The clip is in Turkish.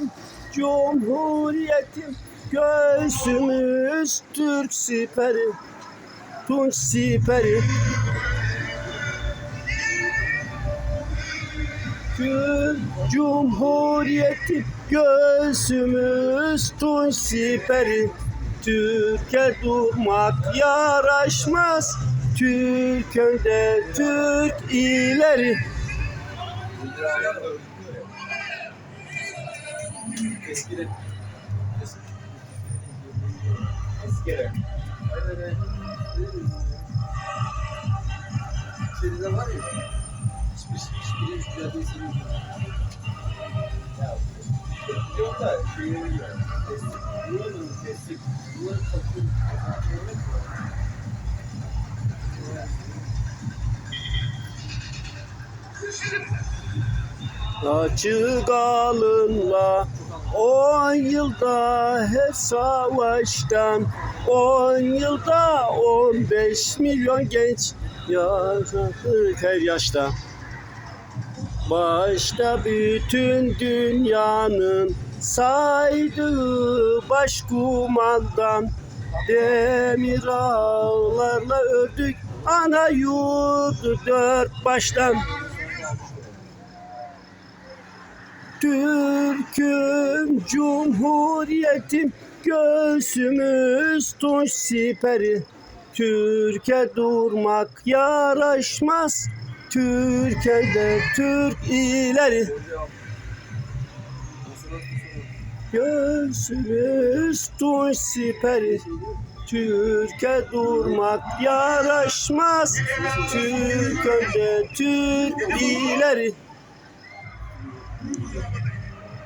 Türk'üm, Cumhuriyetim, göğsümüz Türk siperi, Tunç siperi. Türk Cumhuriyeti göğsümüz Tunç siperi Türkiye durmak yaraşmaz Türk önde Türk ileri Eskiden. Eskiden. Aynen Şeyde var ya. Hiçbir hiçbir hiçbir senin. Ya. Yok da şeyi yani. Açık alınla On yılda her savaştan On yılda on beş milyon genç yaşadı her yaşta. Başta bütün dünyanın saydığı başkumandan Demir ağlarla ördük ana yurdu dört baştan. Türk'üm, Cumhuriyetim, göğsümüz tunç siperi. Türkiye durmak yaraşmaz, Türkiye'de Türk ileri. Göğsümüz tunç siperi. Türkiye durmak yaraşmaz, Türkiye'de Türk ileri.